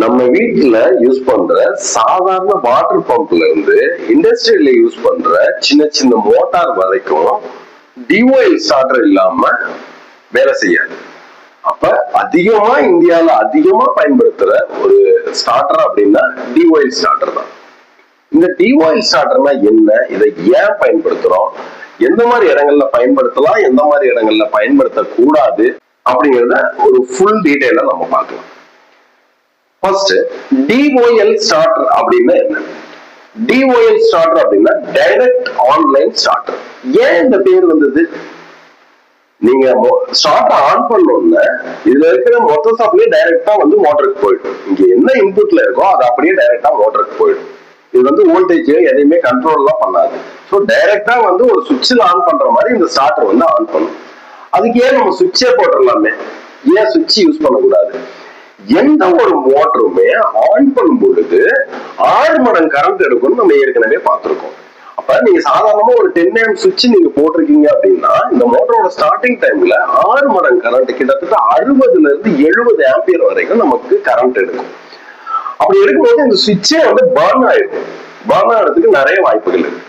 நம்ம வீட்டுல யூஸ் பண்ற சாதாரண வாட்டர் பம்ப்ல இருந்து இண்டஸ்ட்ரியில யூஸ் பண்ற சின்ன சின்ன மோட்டார் வரைக்கும் டிஓஎல் ஸ்டார்டர் இல்லாம வேலை செய்யாது. அப்ப அதிகமா இந்தியால அதிகமா பயன்படுத்துற ஒரு ஸ்டார்டர் அப்படின்னா டிஓஎல் ஸ்டார்டர் தான். இந்த டிஓஎல் ஸ்டார்டர்னா என்ன? இதை ஏன் பயன்படுத்துறோம்? எந்த மாதிரி இடங்கள்ல பயன்படுத்தலாம்? எந்த மாதிரி இடங்கள்ல பயன்படுத்தக்கூடாது? அப்படிங்கறத ஒரு ஃபுல் டீட்டெயில நம்ம பார்க்கலாம். ஃபர்ஸ்ட் டிஓஎல் ஸ்டார்டர் அப்படின்னா என்ன? டிஓஎல் ஸ்டார்டர் அப்படின்னா டைரக்ட் ஆன்லைன் ஸ்டார்டர் ஏன் இந்த பேர் வந்தது? நீங்க ஸ்டார்டர் ஆன் பண்ணோம்னா இதுல இருக்கிற மொத்த சப்ளை டைரக்டா வந்து மோட்டருக்கு போயிடும். இங்க என்ன இன்புட்ல இருக்கோ அது அப்படியே டைரக்டா மோட்டருக்கு போயிடும். இது வந்து வோல்டேஜ் எதையுமே கண்ட்ரோல்லாம் பண்ணாது. ஸோ டைரக்டா வந்து ஒரு சுவிட்சில் ஆன் பண்ற மாதிரி இந்த ஸ்டார்டர் வந்து ஆன் பண்ணும். அதுக்கு ஏன் நம்ம சுவிட்சே போட்டுடலாமே ஏன் சுவிட்ச் யூஸ் பண்ணக்கூடாது? எந்த ஒரு மோட்டருமே ஆன் பண்ணும் பொழுது ஆறு மடங்கு கரண்ட் எடுக்கும்னு நம்ம ஏற்கனவே பார்த்திருக்கோம். அப்ப நீங்க சாதாரணமா ஒரு டென் ஏஎம் சுவிட்ச் நீங்க போட்டிருக்கீங்க அப்படின்னா இந்த மோட்டரோட ஸ்டார்டிங் டைம்ல ஆறு மடங்கு கரண்ட் கிட்டத்தட்ட அறுபதுல இருந்து எழுபது ஆம்பியர் வரைக்கும் நமக்கு கரண்ட் எடுக்கும். அப்படி இருக்கும்போது இந்த சுவிட்சே வந்து பர்ன் ஆயிடும். பர்ன் ஆகிறதுக்கு நிறைய வாய்ப்புகள் இருக்கு.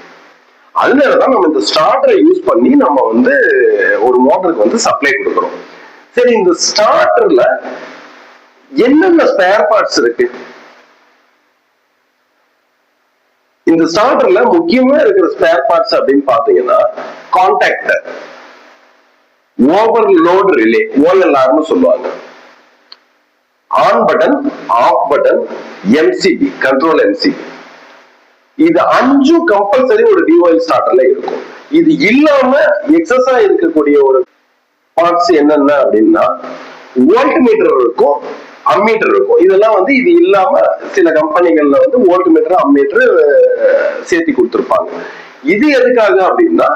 அதனாலதான் நம்ம இந்த ஸ்டார்டரை யூஸ் பண்ணி நம்ம வந்து ஒரு மோட்டருக்கு வந்து சப்ளை கொடுக்குறோம். சரி இந்த ஸ்டார்டர்ல என்னென்ன ஸ்பேர் பார்ட்ஸ் இருக்கு? இந்த ஸ்டார்டர்ல முக்கியமா இருக்கிற ஸ்பேர் பார்ட்ஸ் அப்படின்னு பாத்தீங்கன்னா கான்டாக்டர் ஓவர்லோட் ரிலே ஓஎல்ஆர்னு சொல்லுவாங்க. On button off button MCB control MCB இது அஞ்சும் கம்பல்சரி ஒரு டிவைல் ஸ்டார்டர்ல இருக்கும். இது இல்லாம எக்ஸஸா இருக்கக்கூடிய ஒரு பார்ட்ஸ் என்னென்ன அப்படின்னா வோல்ட் மீட்டர் இருக்கும் அம்மீட்டர் இருக்கும். இதெல்லாம் வந்து இது இல்லாம சில கம்பெனிகள்ல வந்து ஓல்ட் மீட்டர் அம்மீட்டர் சேர்த்தி கொடுத்துருப்பாங்க. இது எதுக்காக அப்படின்னா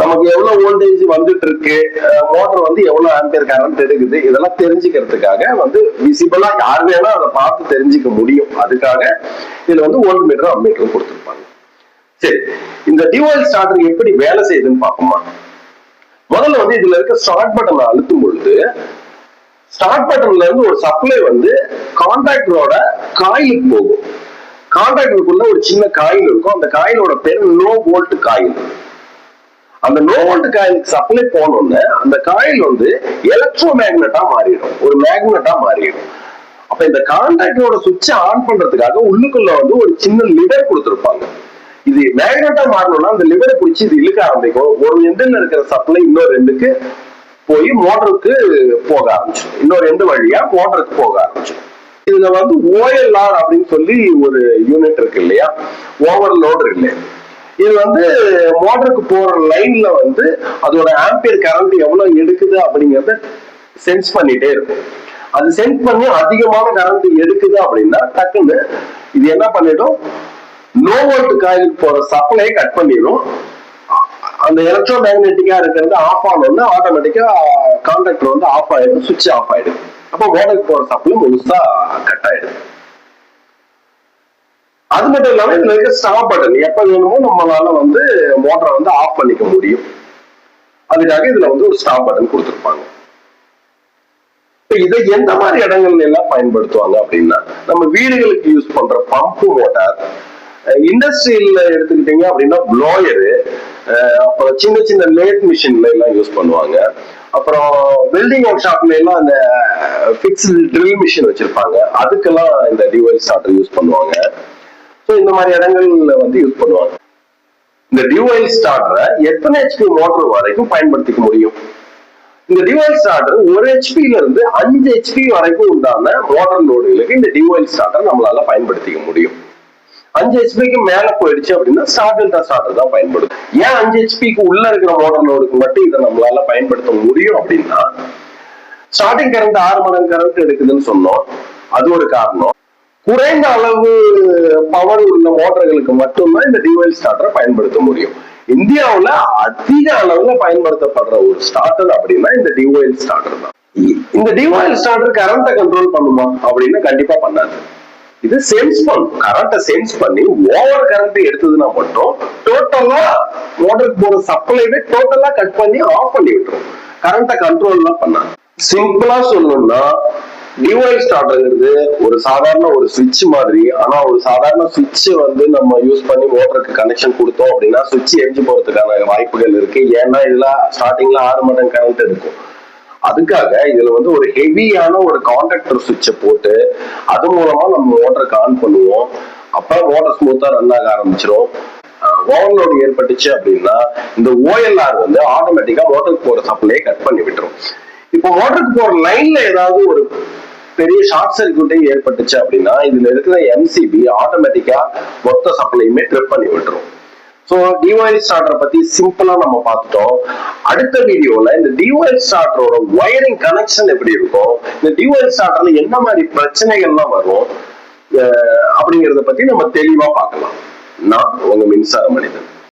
நமக்கு எவ்வளவு வோல்டேஜ் வந்துட்டு இருக்கு மோட்டர் வந்து எவ்வளவு ஆம்பியர் கரண்ட் எடுக்குது இதெல்லாம் தெரிஞ்சுக்கிறதுக்காக வந்து விசிபிளா யார் வேணா அதை பார்த்து தெரிஞ்சுக்க முடியும். அதுக்காக இதுல வந்து ஓல்ட் மீட்டர் அம்மீட்டர் கொடுத்துருப்பாங்க. சரி இந்த டிவைல் ஸ்டார்டர் எப்படி வேலை செய்யுதுன்னு பார்ப்போமா? முதல்ல வந்து இதுல இருக்க ஸ்டார்ட் பட்டன் அழுத்தும் பொழுது ஸ்டார்ட் பட்டன்ல இருந்து ஒரு சப்ளை வந்து கான்டாக்டரோட காயிலுக்கு போகும். கான்டாக்டருக்குள்ள ஒரு சின்ன காயில் இருக்கும். அந்த காயிலோட பேர் நோ வோல்ட் காயில் அந்த நோ வோல்ட் காயிலுக்கு சப்ளை போனோம்னு அந்த காயில் வந்து எலக்ட்ரோ மேக்னட்டா மாறிடும். ஒரு மேக்னட்டா மாறிடும். அப்ப இந்த கான்டாக்டரோட சுவிட்சை ஆன் பண்றதுக்காக உள்ளுக்குள்ள வந்து ஒரு சின்ன லிடர் கொடுத்துருப்பாங்க. இது மேக்னட்டா மாறணும்னா அந்த லிவரை பிடிச்சி இது இழுக்க ஆரம்பிக்கும். ஒரு எண்டில் இருக்கிற சப்ளை இன்னொரு ரெண்டுக்கு போய் மோட்டருக்கு போக ஆரம்பிச்சிடும். இன்னொரு எந்த வழியா? மோட்டருக்கு போக ஆரம்பிச்சிடும். இதுல வந்து ஓஎல்ஆர் அப்படின்னு சொல்லி ஒரு யூனிட் இருக்கு இல்லையா? ஓவர்லோட் ரிலே இது வந்து மோட்டருக்கு போற லைன்ல வந்து அதோட ஆம்பியர் கரண்ட் எவ்வளவு எடுக்குது அப்படிங்கறத சென்ஸ் பண்ணிட்டே இருக்கும். அது சென்ஸ் பண்ணி அதிகமான கரண்ட் எடுக்குது அப்படின்னா டக்குன்னு இது என்ன பண்ணிடும்? நோ வோல்ட் காயிலுக்கு போற சப்ளையை கட் பண்ணிடும். அந்த எலக்ட்ரோ மேக்னெட்டிக்கா இருக்கிறது ஆஃப் ஆனோம்னா ஆட்டோமேட்டிக்கா கான்டாக்டர் வந்து ஆஃப் ஆயிடும் சுவிட்ச் ஆஃப் ஆயிடும். அப்போ மோட்டருக்கு போற சப்ளை முழுசா கட் ஆயிடும். அது மட்டும் இல்லாம இதுல இருக்க ஸ்டாப் பட்டன் எப்ப வேணுமோ நம்மளால வந்து மோட்டரை வந்து ஆஃப் பண்ணிக்க முடியும். அதுக்காக இதுல வந்து ஒரு ஸ்டாப் பட்டன் கொடுத்துருப்பாங்க. இதை எந்த மாதிரி இடங்கள்ல எல்லாம் பயன்படுத்துவாங்க அப்படின்னா நம்ம வீடுகளுக்கு யூஸ் பண்ற பம்பு மோட்டார் இண்டஸ்ட்ரியில எடுத்துக்கிட்டீங்க அப்படின்னா ப்ளோயரு அப்புறம் சின்ன சின்ன லேட் மிஷின்ல எல்லாம் யூஸ் பண்ணுவாங்க. அப்புறம் வெல்டிங் ஒர்க் ஷாப்ல எல்லாம் அந்த ஃபிக்ஸ்டு ட்ரில் மிஷின் வச்சிருப்பாங்க. அதுக்கெல்லாம் இந்த டியூவல் ஸ்டார்டர் யூஸ் பண்ணுவாங்க. ஸோ இந்த மாதிரி இடங்கள்ல வந்து யூஸ் பண்ணுவாங்க. இந்த டியூவல் ஸ்டார்டரை எத்தனை ஹெச்பி மோட்டர் வரைக்கும் பயன்படுத்திக்க முடியும்? இந்த டியூவல் ஸ்டார்டர் ஒரு ஹெச்பில இருந்து அஞ்சு ஹெச்பி வரைக்கும் உண்டான மோட்டர் லோடுகளுக்கு இந்த டியூவல் ஸ்டார்டர் நம்மளால பயன்படுத்திக்க முடியும். அஞ்சு ஹெச்பிக்கு மேல போயிடுச்சு அப்படின்னா ஸ்டார் டெல்டா ஸ்டார்டர் தான் பயன்படும் ஏன் அஞ்சு ஹெச்பிக்கு உள்ள இருக்கிற மோட்டர் லோடுக்கு மட்டும் இதை நம்மளால பயன்படுத்த முடியும் அப்படின்னா ஸ்டார்டிங் கரண்ட் ஆறு மடங்கு கரண்ட் எடுக்குதுன்னு சொன்னோம். அது ஒரு காரணம். குறைந்த அளவு பவர் உள்ள மோட்டர்களுக்கு மட்டும்தான் இந்த டிவைல் ஸ்டார்டரை பயன்படுத்த முடியும். இந்தியாவுல அதிக அளவுல பயன்படுத்தப்படுற ஒரு ஸ்டார்டர் அப்படின்னா இந்த டிவைல் ஸ்டார்டர் தான். இந்த டிவைல் ஸ்டார்டர் கரண்ட்டை கண்ட்ரோல் பண்ணுமா? அப்படின்னா கண்டிப்பா பண்ணாது. இது சென்ஸ் பண்ணும் கரண்ட்டை சென்ஸ் பண்ணி ஓவர் கரண்ட் எடுத்ததுன்னா மட்டும் டோட்டலா மோட்டருக்கு போற சப்ளைவே டோட்டலா கட் பண்ணி ஆஃப் பண்ணி விட்டுரும். கரண்ட்டை கண்ட்ரோல் எல்லாம் பண்ணாது. சிம்பிளா சொல்லணும்னா டிவைஸ் ஸ்டார்டர்ங்கிறது ஒரு சாதாரண ஒரு சுவிட்ச் மாதிரி. ஆனா ஒரு சாதாரண சுவிட்ச் வந்து நம்ம யூஸ் பண்ணி மோட்டருக்கு கனெக்ஷன் கொடுத்தோம் அப்படின்னா சுவிட்ச் எரிஞ்சு போறதுக்கான வாய்ப்புகள் இருக்கு. ஏன்னா இதுல ஸ்டார்டிங்ல ஆறு மடம் கரண்ட் இருக்கும் அதுக்காக இதுல வந்து ஒரு ஹெவியான ஒரு கான்டாக்டர் சுவிட்சை போட்டு அது மூலமா நம்ம மோட்டருக்கு ஆன் பண்ணுவோம். அப்ப மோட்டர் ஸ்மூத்தா ரன் ஆக ஆரம்பிச்சிடும் ஓவர்லோடு ஏற்பட்டுச்சு அப்படின்னா இந்த ஓஎல்ஆர் வந்து ஆட்டோமேட்டிக்கா மோட்டருக்கு போற சப்ளையை கட் பண்ணி விட்டுரும். இப்போ மோட்டருக்கு போற லைன்ல ஏதாவது ஒரு பெரிய ஷார்ட் சர்க்கியூட்டே ஏற்பட்டுச்சு அப்படின்னா இதுல இருக்கிற எம்சிபி ஆட்டோமேட்டிக்கா மொத்த சப்ளையுமே ட்ரிப் பண்ணி விட்டுரும். ஸோ டிவைஸ் ஸ்டார்டரை பத்தி சிம்பிளா நம்ம பார்த்துட்டோம். அடுத்த வீடியோல இந்த டிவைஸ் ஸ்டார்டரோட ஒயரிங் கனெக்ஷன் எப்படி இருக்கும்? இந்த டிவைஸ் ஸ்டார்டர்ல என்ன மாதிரி பிரச்சனைகள்லாம் வரும்? அஹ் அப்படிங்கறத பத்தி நம்ம தெளிவா பார்க்கலாம். நான் உங்க மின்சார மனிதன்.